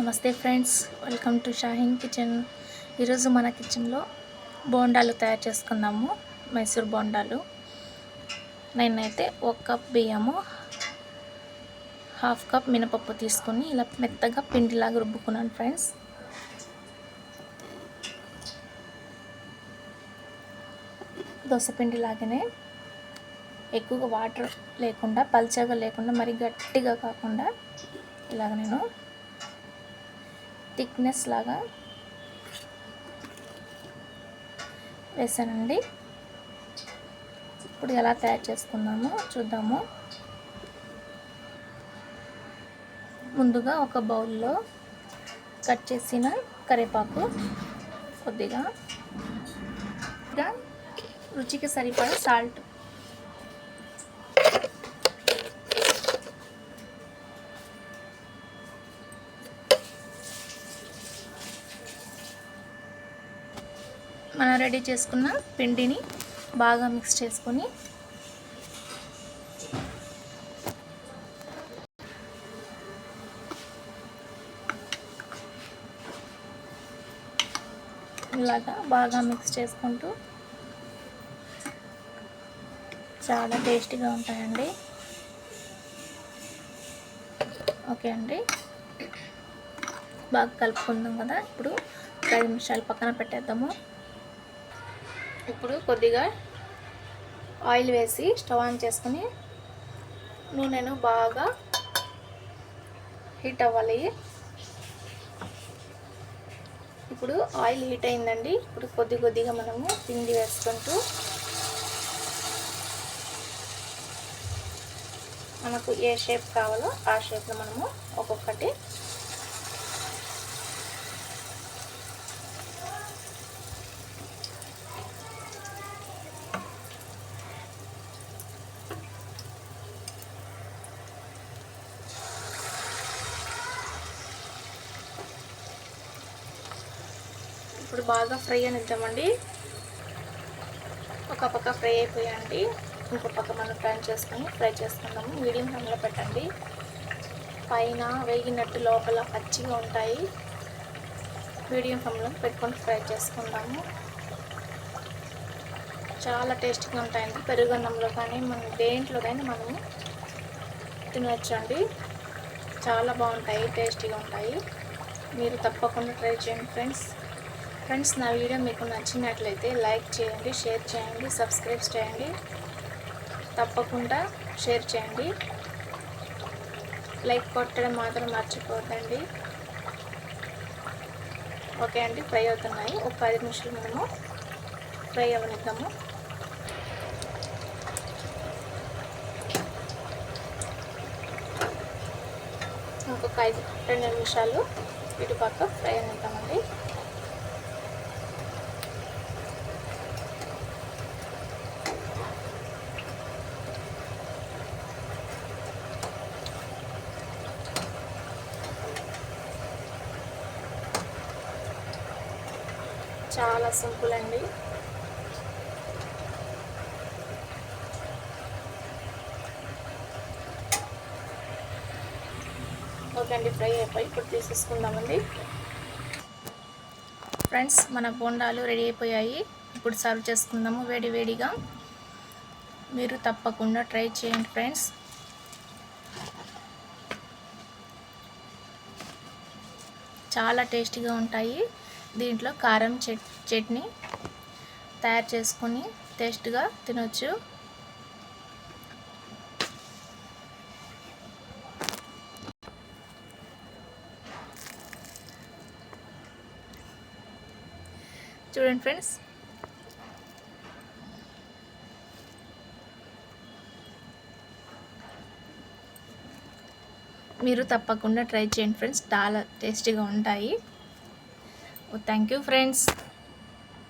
నమస్తే friends welcome to Shaheen kitchen. ఈరోజు మన కిచెన్లో బోండాలు తయారు చేసుకున్నాము మైసూర్ బోండాలు. నేనైతే ఒక కప్ బియ్యము హాఫ్ కప్ మినపప్పు తీసుకొని ఇలా మెత్తగా పిండిలాగా రుబ్బుకున్నాను ఫ్రెండ్స్. దోశపిండి లాగానే ఎక్కువగా వాటర్ లేకుండా పల్చగా లేకుండా మరి గట్టిగా కాకుండా ఇలాగ నేను థిక్నెస్ లాగా వేసానండి ఇప్పుడు ఎలా తయారు చేసుకుందామో చూద్దాము. ముందుగా ఒక బౌల్లో కట్ చేసిన కరివేపాకు కొద్దిగా. రుచికి సరిపడా సాల్ట్ మనం రెడీ చేసుకున్న పిండిని బాగా మిక్స్ చేసుకొని ఇలాగా బాగా మిక్స్ చేసుకుంటూ చాలా టేస్టీగా ఉంటాయండి. ఓకే అండి. బాగా కలుపుకుందాం కదా. ఇప్పుడు ఐదు నిమిషాలు పక్కన పెట్టేద్దాము. ఇప్పుడు కొద్దిగా ఆయిల్ వేసి స్టవ్ ఆన్ చేసుకుని నూనెను బాగా హీట్ అవ్వాలి. ఇప్పుడు ఆయిల్ హీట్ అయిందండి. ఇప్పుడు కొద్ది కొద్దిగా మనము పిండి వేసుకుంటూ మనకు ఏ షేప్ కావాలో ఆ షేప్లో మనము ఒక్కొక్కటి ఇప్పుడు బాగా ఫ్రై అనిద్దామండి. ఒక పక్క ఫ్రై అయిపోయాయండి. ఇంకో పక్క మనం ఫ్రై చేసుకొని ఫ్రై చేసుకుందాము. మీడియం ఫ్లేమ్లో పెట్టండి. పైన వేగినట్టు లోపల పచ్చిగా ఉంటాయి. మీడియం ఫ్లేమ్లో పెట్టుకొని ఫ్రై చేసుకుందాము. చాలా టేస్టీగా ఉంటాయండి. పెరుగన్నంలో కానీ మనం దేంట్లో కానీ మనము తినవచ్చండి చాలా బాగుంటాయి టేస్టీగా ఉంటాయి. మీరు తప్పకుండా ట్రై చేయండి ఫ్రెండ్స్ ఫ్రెండ్స్ నా వీడియో మీకు నచ్చినట్లయితే లైక్ చేయండి షేర్ చేయండి సబ్స్క్రైబ్ చేయండి. తప్పకుండా షేర్ చేయండి. లైక్ కొట్టడం మాత్రం మర్చిపోతండి ఓకే అండి ఫ్రై అవుతున్నాయి. ఒక ఐదు నిమిషాలు మనము ఫ్రై అవనిద్దాము. ఇంకొక ఐదు రెండు నిమిషాలు ఇటుపక్క ఫ్రై అనిద్దామండి చాలా సింపుల్ అండి. ఓకే అండి ఫ్రై అయిపోయి ఇప్పుడు తీసేసుకుందామండి. ఫ్రెండ్స్ మన బోండాలు రెడీ అయిపోయాయి. ఇప్పుడు సర్వ్ చేసుకుందాము వేడి వేడిగా. మీరు తప్పకుండా ట్రై చేయండి ఫ్రెండ్స్. చాలా టేస్టీగా ఉంటాయి. దీంట్లో కారం చట్ చట్నీ తయారు చేసుకొని టేస్ట్గా తినొచ్చు. చూడండి ఫ్రెండ్స్. మీరు తప్పకుండా ట్రై చేయండి ఫ్రెండ్స్. చాలా టేస్టీగా ఉంటాయి. thank you friends.